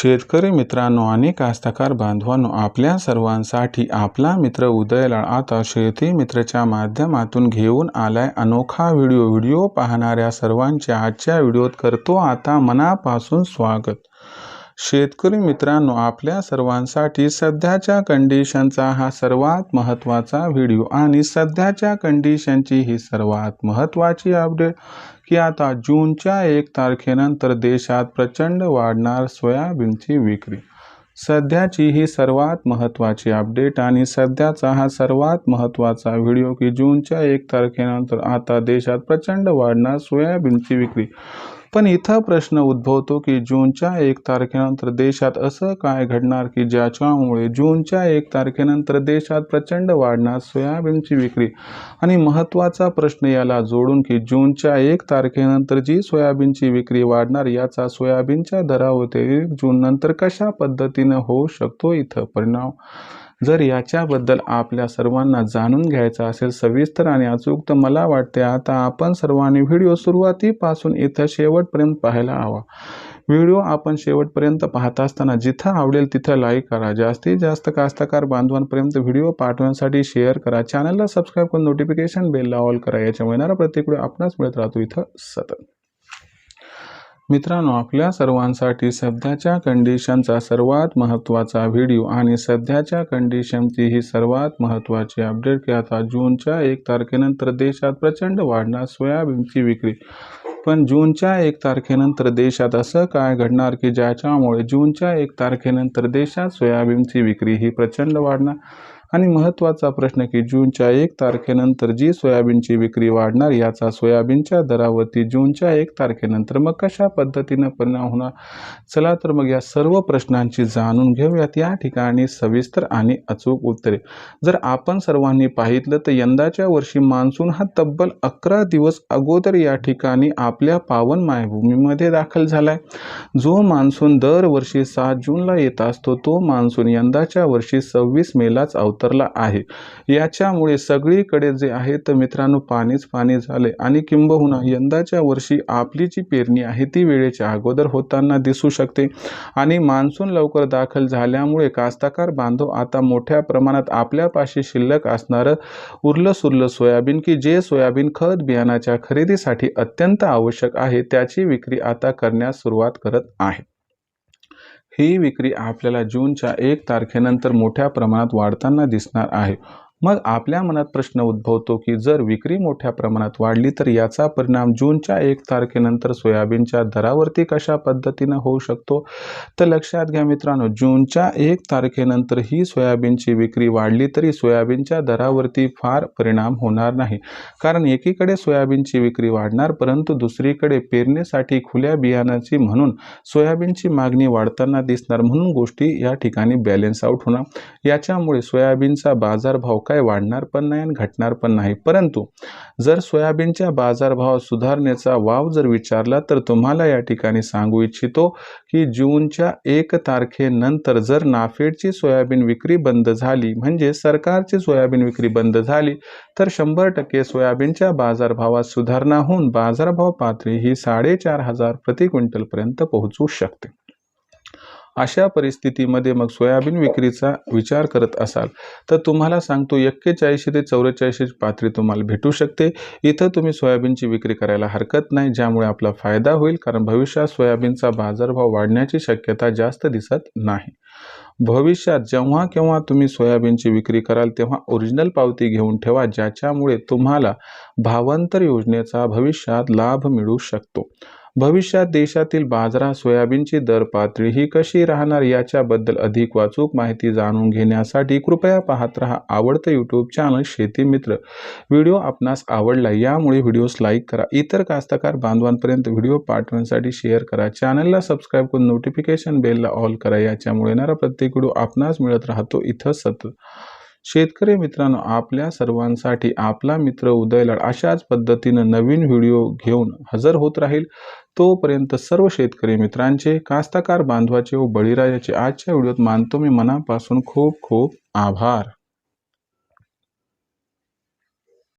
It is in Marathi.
शेतकरी मित्रांनो आणि कास्तकार बांधवांनो आपल्या सर्वांसाठी आपला मित्र उदयलाळ आता शेती मित्रच्या माध्यमातून घेऊन आलाय अनोखा व्हिडिओ. व्हिडिओ पाहणाऱ्या सर्वांच्या आजच्या व्हिडिओत करतो आता मनापासून स्वागत. शेतकरी मित्रांनो आपल्या सर्वांसाठी सध्याच्या कंडिशनचा हा सर्वात महत्त्वाचा व्हिडिओ आणि सध्याच्या कंडिशनची ही सर्वात महत्त्वाची अपडेट की आता जूनच्या एक तारखेनंतर देशात प्रचंड वाढणार सोयाबीनची विक्री. सध्याची ही सर्वात महत्त्वाची अपडेट आणि सध्याचा हा सर्वात महत्त्वाचा व्हिडिओ की जूनच्या एक तारखेनंतर आता देशात प्रचंड वाढणार सोयाबीनची विक्री. पण इथं प्रश्न उद्भवतो की जूनच्या एक तारखेनंतर देशात असं काय घडणार की ज्याच्यामुळे जूनच्या एक तारखेनंतर देशात प्रचंड वाढणार सोयाबीनची विक्री? आणि महत्त्वाचा प्रश्न याला जोडून की जूनच्या एक तारखेनंतर जी सोयाबीनची विक्री वाढणार याचा सोयाबीनच्या दरावरती एक जून नंतर कशा पद्धतीनं होऊ शकतो इथं परिणाम? जर याच्याबद्दल आपल्या सर्वांना जाणून घ्यायचं असेल सविस्तर आणि अचूक तर मला वाटते आता आपण सर्वांनी व्हिडिओ सुरुवातीपासून इथं शेवटपर्यंत पाहायला हवा. व्हिडिओ आपण शेवटपर्यंत पाहत असताना जिथं आवडेल तिथं लाईक करा. जास्तीत जास्त कास्तकार बांधवांपर्यंत व्हिडिओ पाठवण्यासाठी शेअर करा. चॅनलला सबस्क्राईब करून नोटिफिकेशन बेलला ऑल करा. याच्यामुळे येणारा प्रत्येक व्हिडिओ आपणास मिळत राहतो इथं सतत. मित्रांनो आपल्या सर्वांसाठी सध्याच्या कंडिशनचा सर्वात महत्त्वाचा व्हिडिओ आणि सध्याच्या कंडिशनची ही सर्वात महत्त्वाची अपडेट की आता जूनच्या एक तारखेनंतर देशात प्रचंड वाढणार सोयाबीनची विक्री. पण जूनच्या एक तारखेनंतर देशात असं काय घडणार की ज्याच्यामुळे जूनच्या एक तारखेनंतर देशात सोयाबीनची विक्री ही प्रचंड वाढणार? आणि महत्त्वाचा प्रश्न की जूनच्या एक तारखेनंतर जी सोयाबीनची विक्री वाढणार याचा सोयाबीनच्या दरावरती जूनच्या एक तारखेनंतर मग कशा पद्धतीनं परिणाम होणार? चला तर मग या सर्व प्रश्नांची जाणून घेऊयात. या ठिकाणी सविस्तर आणि अचूक उत्तरे. जर आपण सर्वांनी पाहितलं तर यंदाच्या वर्षी मान्सून हा तब्बल अकरा दिवस अगोदर या ठिकाणी आपल्या पावन मायभूमीमध्ये दाखल झालाय. जो मान्सून दरवर्षी सात जूनला येत असतो तो मान्सून यंदाच्या वर्षी सव्वीस मेलाच अवतरला आहे. याच्यामुळे सगळीकडे जे आहे तर मित्रांनो पाणीच पाणी झाले आणि किंबहुना यंदाच्या वर्षी आपली जी पेरणी आहे ती वेळेच्या अगोदर होताना दिसू शकते. आणि मान्सून लवकर दाखल झाल्यामुळे कास्तकार बांधव आता मोठ्या प्रमाणात आपल्यापाशी शिल्लक असणारं उरलं सुरलं सोयाबीन की जे सोयाबीन खत बियाणाच्या खरेदीसाठी अत्यंत आवश्यक आहे त्याची विक्री आता करण्यास सुरुवात करत आहे. ही विक्री आपल्याला जूनच्या एक तारखेनंतर मोठ्या प्रमाणात वाढताना दिसणार आहे. मग आपल्या मनात प्रश्न उद्भवतो की जर विक्री मोठ्या प्रमाणात वाढली तर याचा परिणाम जूनच्या एक तारखेनंतर सोयाबीनच्या दरावरती कशा पद्धतीनं होऊ शकतो? तर लक्षात घ्या मित्रांनो जूनच्या एक तारखेनंतर ही सोयाबीनची विक्री वाढली तरी सोयाबीनच्या दरावरती फार परिणाम होणार नाही. कारण एकीकडे सोयाबीनची विक्री वाढणार परंतु दुसरीकडे पेरणीसाठी खुल्या बियाणाची म्हणून सोयाबीनची मागणी वाढताना दिसणार. म्हणून गोष्टी या ठिकाणी बॅलेन्स आउट होणार. याच्यामुळे सोयाबीनचा बाजारभाव काय वाढणार पण नाही आणि घटणार पण नाही. परंतु जर सोयाबीनच्या बाजारभावात सुधारण्याचा वाव जर विचारला तर तुम्हाला या ठिकाणी सांगू इच्छितो की जूनच्या एक तारखेनंतर जर नाफेडची सोयाबीन विक्री बंद झाली म्हणजे सरकारची सोयाबीन विक्री बंद झाली तर शंभर टक्के सोयाबीनच्या बाजारभावात सुधारणा होऊन बाजारभाव पातळी ही साडेचार हजार प्रति क्विंटलपर्यंत पोहोचू शकते. अशा परिस्थितीमध्ये मग सोयाबीन विक्रीचा विचार करत असाल तर तुम्हाला सांगतो एक्केचाळीसशे ते चौवेचाळीसशे पातळी तुम्हाला भेटू शकते. इथं तुम्ही सोयाबीनची विक्री करायला हरकत नाही ज्यामुळे आपला फायदा होईल कारण भविष्यात सोयाबीनचा बाजारभाव वाढण्याची शक्यता जास्त दिसत नाही. भविष्यात जेव्हा केव्हा तुम्ही सोयाबीनची विक्री कराल तेव्हा ओरिजिनल पावती घेऊन ठेवा ज्याच्यामुळे तुम्हाला भावांतर योजनेचा भविष्यात लाभ मिळू शकतो. भविष्यात देशातील बाजारात सोयाबीनची दर पातळी ही कशी राहणार याच्याबद्दल अधिक वाचूक माहिती जाणून घेण्यासाठी कृपया पाहत रहा आवडतं यूट्यूब चॅनल शेती मित्र. व्हिडिओ आपणास आवडला यामुळे व्हिडिओस लाईक करा. इतर कास्तकार बांधवांपर्यंत व्हिडिओ पाठवण्यासाठी शेअर करा. चॅनलला सबस्क्राईब करून नोटिफिकेशन बेलला ऑल करा. याच्यामुळे येणारा प्रत्येक व्हिडिओ आपणास मिळत राहतो. इथं सतत शेतकरी मित्रांनो आपल्या सर्वांसाठी आपला मित्र उदयलाड अशाच पद्धतीनं नवीन व्हिडिओ घेऊन हजर होत राहील. तोपर्यंत सर्व शेतकरी मित्रांचे कास्ताकार बांधवाचे व बळीराजाचे आजच्या व्हिडिओत मानतो मी मनापासून खूप खूप आभार.